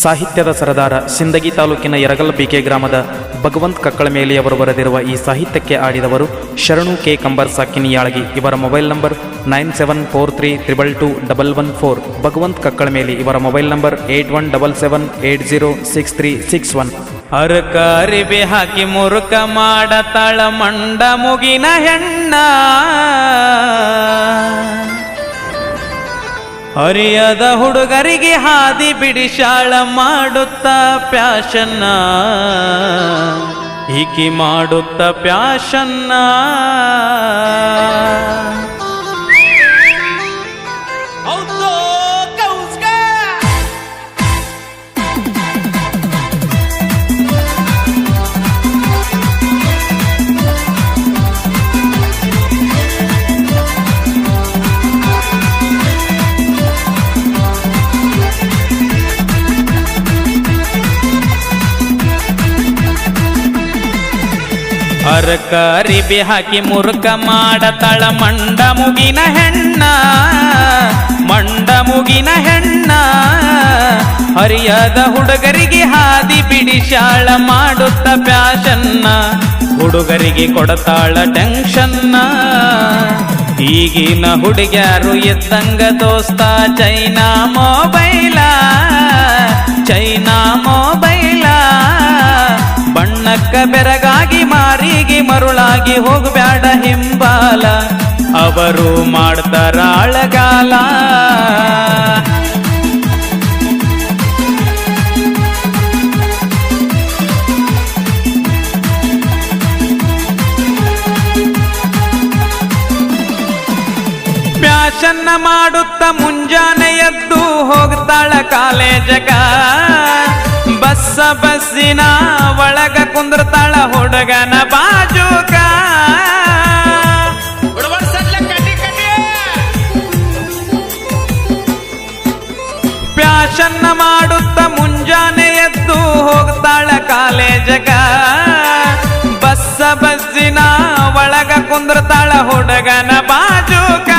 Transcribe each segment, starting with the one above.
ಸಾಹಿತ್ಯದ ಸರದಾರ ಸಿಂದಗಿ ತಾಲೂಕಿನ ಯರಗಲ್ಬಿಕೆ ಗ್ರಾಮದ ಭಗವಂತ್ ಕಕ್ಕಳಮೇಲಿಯವರು ಬರೆದಿರುವ ಈ ಸಾಹಿತ್ಯಕ್ಕೆ ಆಡಿದವರು ಶರಣು ಕೆ. ಕಂಬರ್ ಸಾಕಿನಿಯಾಳಗಿ. ಇವರ mobile number nine seven four three triple two double one four. Bhagwant Kakkalameli ಇವರ mobile number eight one double seven eight zero six three six one. ಅರಕ ಅರಿಬೆ ಹಾಕಿ ಮುರುಕ ಮಂಡ ಮುಗಿನ ಹೆಣ್ಣ. ಅರಿಯದ ಹುಡುಗರಿಗೆ ಹಾದಿ ಬಿಡಿಶಾಳ ಮಾಡುತ್ತ ಪ್ಯಾಶನ್ನ. ಈಕಿ ಮಾಡುತ್ತ ಪ್ಯಾಶನ್ನ. ಅರಕ ಬಿ ಹಾಕಿ ಮುರುಕ ಮಾಡತಾಳ ಮಂಡ ಮುಗಿನ ಹೆಣ್ಣ, ಮಂಡ ಮುಗಿನ ಹೆಣ್ಣ. ಹರಿಯಾದ ಹುಡುಗರಿಗೆ ಹಾದಿ ಬಿಡಿಶಾಳ ಮಾಡುತ್ತ ಪ್ಯಾಶನ್ನ, ಹುಡುಗರಿಗೆ ಕೊಡತಾಳ ಟೆನ್ಷನ್ನ. ಈಗಿನ ಹುಡುಗ್ಯಾರು ಎತ್ತಂಗ ದೋಸ್ತ, ಚೈನಾ ಮೊಬೈಲ ಚೈನಾ ಮೊಬೈಲ. ಬಣ್ಣಕ್ಕ ಬೆರಗಾಗಿ ಮಾರಿಗೆ ಮರುಳಾಗಿ ಹೋಗಬೇಡ ಹಿಂಬಾಲ. ಅವರು ಮಾಡ್ತಾರ ಅಳಗಾಲ ಪ್ಯಾಶನ್ನ ಮಾಡುತ್ತ ಮುಂಜಾನೆ ಎದ್ದು ಹೋಗ್ತಾಳ ಕಾಲೇಜಗ. ಬಸ್ಸ ಬಸ್ಸಿನ ಒಳಗ ಕುಂದ್ರತಾಳ ಹುಡುಗನ ಬಾಜುಕ. ಪ್ಯಾಶನ್ನ ಮಾಡುತ್ತ ಮುಂಜಾನೆ ಎದ್ದು ಹೋಗ್ತಾಳ ಕಾಲೇಜಗ. ಬಸ್ಸ ಬಸ್ಸಿನ ಒಳಗ ಕುಂದ್ರತಾಳ ಹುಡುಗನ ಬಾಜುಕ.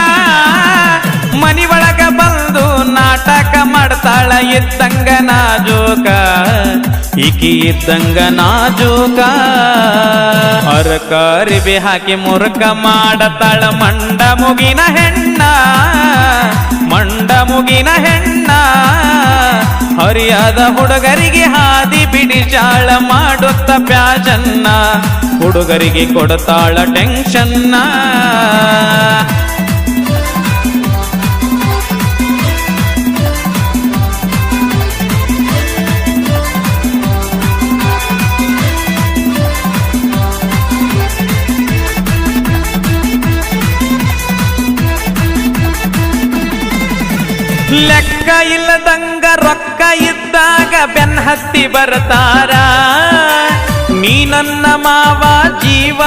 ಮನಿ ಒಳಗ ಬಂದು ನಾಟಕ ಮಾಡ್ತಾಳ ನಾಜೂಕ ಈಕಿ ಇದ್ದಂಗ ನಾಜೂಕ. ಅರಕ ಅರಿಬೆ ಹಾಕಿ ಮುರುಕ ಮಾಡತಾಳ ಮಂಡ ಮುಗಿನ ಹೆಣ್ಣ. ಮಂಡ ಮುಗಿನ ಹೆಣ್ಣ. ಹರಿಯಾದ ಹುಡುಗರಿಗೆ ಹಾದಿ ಬಿಡಿಜಾಳ ಮಾಡುತ್ತ ಪ್ಯಾಜನ್ನ. ಹುಡುಗರಿಗೆ ಕೊಡತಾಳ ಟೆನ್ಷನ್ನ. ಲೆಕ್ಕ ಇಲ್ಲದಂಗ ರೊಕ್ಕ ಇದ್ದಾಗ ಬೆನ್ ಹತ್ತಿ ಬರ್ತಾರ. ನೀ ನನ್ನ ಮಾವ ಜೀವ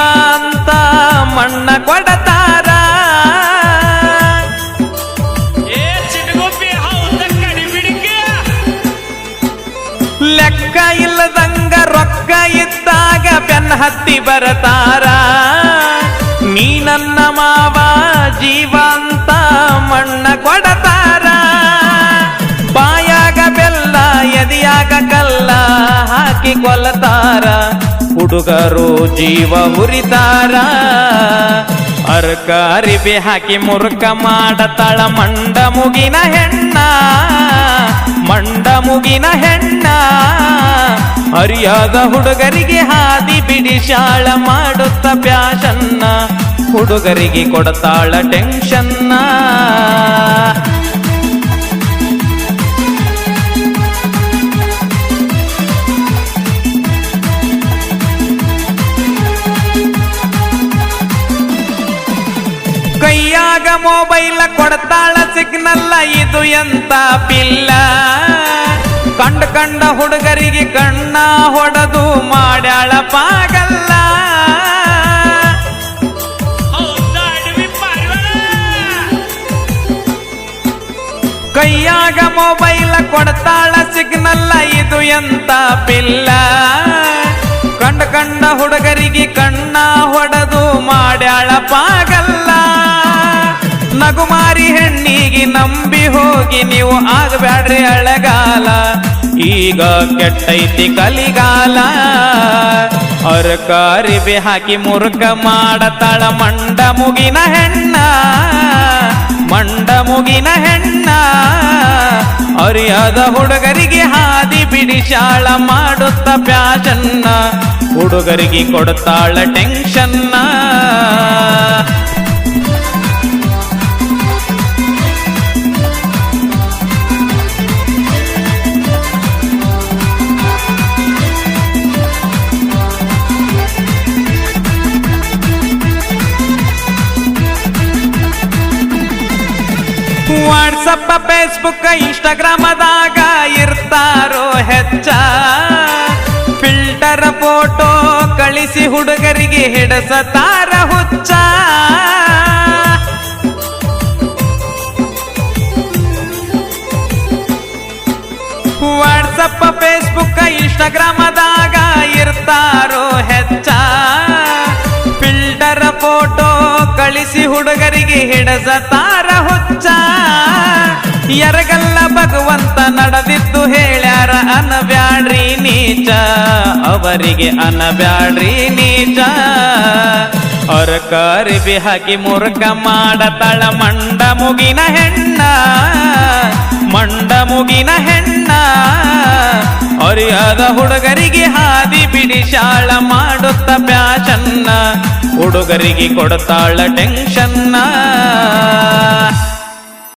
ಹುಡುಗರು ಜೀವ ಹುರಿತಾರ ಅರ್ಕ ಅರಿಬೆ ಹಾಕಿ ಮುರುಕ ಮಾಡತಾಳ ಮಂಡ ಮುಗಿನ ಹೆಣ್ಣ. ಮಂಡ ಮುಗಿನ ಹೆಣ್ಣ. ಅರಿಯಾದ ಹುಡುಗರಿಗೆ ಹಾದಿ ಬಿಡಿ ಶಾಳ ಮಾಡುತ್ತ ಪ್ಯಾಶನ್ನ ಹುಡುಗರಿಗೆ ಕೊಡತಾಳ ಟೆನ್ಷನ್ನ. ಕೈಯಾಗ ಮೊಬೈಲ ಕೊಡ್ತಾಳ ಸಿಗ್ನಲ್ಲ ಇದು ಎಂತ ಪಿಲ್ಲ ಕಂಡ ಕಂಡ ಹುಡುಗರಿಗೆ ಕಣ್ಣ ಹೊಡೆದು ಮಾಡ್ಯಾಳ ಪಾಗಲ್ಲ ಕೈಯಾಗ ಮೊಬೈಲ ಕೊಡ್ತಾಳ ಸಿಗ್ನಲ್ಲ ಇದು ಎಂತ ಪಿಲ್ಲ ಕಂಡ ಕಂಡ ಹುಡುಗರಿಗೆ ಕಣ್ಣ ಹೊಡೆದು ಮಾಡ್ಯಾಳ ಪಾಗಲ್ಲ ನಗುಮಾರಿ ಹೆಣ್ಣಿಗೆ ನಂಬಿ ಹೋಗಿ ನೀವು ಆಗಬ್ಯಾಡ್ರಿ ಅಳಗಾಲ ಈಗ ಕೆಟ್ಟೈತಿ ಕಲಿಗಾಲ. ಅರ್ಕಾರಿಬೆ ಹಾಕಿ ಮುರುಕ ಮಾಡತಾಳ ಮಂಡ ಮುಗಿನ ಹೆಣ್ಣ. ಮಂಡ ಮುಗಿನ ಹೆಣ್ಣ. ಅರಿಯಾದ ಹುಡುಗರಿಗೆ ಹಾದಿ ಬಿಡಿಶಾಳ ಮಾಡುತ್ತ ಪ್ಯಾಶನ್ನ. ಹುಡುಗರಿಗೆ ಕೊಡ್ತಾಳ ಟೆನ್ಷನ್ನ. ವಾಟ್ಸಪ್ ಫೇಸ್ಬುಕ್ ಇನ್ಸ್ಟಾಗ್ರಾಮದಾಗ ಇರ್ತಾರೋ ಹೆಚ್ಚ. ಫಿಲ್ಟರ್ ಫೋಟೋ ಕಳಿಸಿ ಹುಡುಗರಿಗೆ ಹಿಡಸತಾರ ಹುಚ್ಚ. ವಾಟ್ಸಪ್ಪ ಫೇಸ್ಬುಕ್ ಇನ್ಸ್ಟಾಗ್ರಾಮದಾಗ ಇರ್ತಾರೋ ಹೆಚ್ಚ. ಫಿಲ್ಟರ್ ಫೋಟೋ ಕಳಿಸಿ ಹುಡುಗರಿಗೆ ಹಿಡಸತಾರ ಎರಗಲ್ಲ ಭಗವಂತ ನಡೆದಿದ್ದು ಹೇಳ್ಯಾರ, ಅನಬ್ಯಾಡ್ರಿ ನೀಚ. ಅವರಿಗೆ ಅನಬ್ಯಾಡ್ರಿ ನೀಚ. ಅವ್ರ ಕರಿಬಿ ಹಾಕಿ ಮುರುಕ ಮಾಡತಳ ಮಂಡ ಮುಗಿನ ಹೆಣ್ಣ. ಮಂಡ ಮುಗಿನ ಹೆಣ್ಣ. ಅರಿಯಾದ ಹುಡುಗರಿಗೆ ಹಾದಿ ಬಿಡಿ ಶಾಳ ಮಾಡುತ್ತ ಪ್ಯಾಶನ್ನ ಹುಡುಗರಿಗೆ ಕೊಡ್ತಾಳ ಟೆನ್ಷನ್ನ.